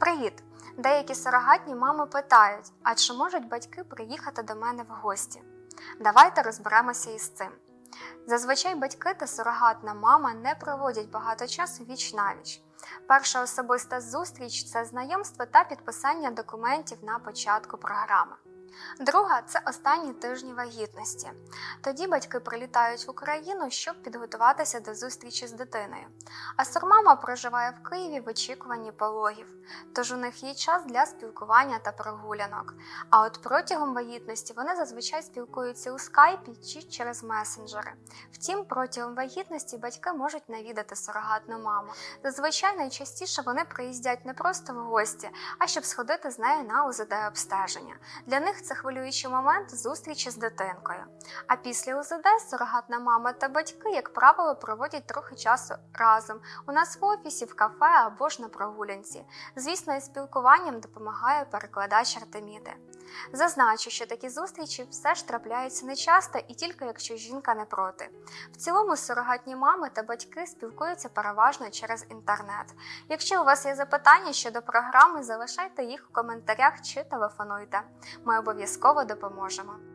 Привіт! Деякі сурогатні мами питають: а чи можуть батьки приїхати до мене в гості? Давайте розберемося із цим. Зазвичай батьки та сурогатна мама не проводять багато часу віч навіч. Перша особиста зустріч це знайомство та підписання документів на початку програми. Друга це останні тижні вагітності. Тоді батьки прилітають в Україну, щоб підготуватися до зустрічі з дитиною. А сурмама проживає в Києві в очікуванні пологів, тож у них є час для спілкування та прогулянок. А от протягом вагітності вони зазвичай спілкуються у скайпі чи через месенджери. Втім, протягом вагітності батьки можуть навідати сурогатну маму. Зазвичай найчастіше вони приїздять не просто в гості, а щоб сходити з нею на УЗД обстеження. Для них це хвилюючий момент зустрічі з дитинкою. А після УЗД сурогатна мама та батьки, як правило, проводять трохи часу разом у нас в офісі, в кафе або ж на прогулянці. Звісно, із спілкуванням допомагає перекладач Артеміди. Зазначу, що такі зустрічі все ж трапляються нечасто і тільки якщо жінка не проти. В цілому сурогатні мами та батьки спілкуються переважно через інтернет. Якщо у вас є запитання щодо програми, залишайте їх в коментарях чи телефонуйте. Ми обов'язково допоможемо.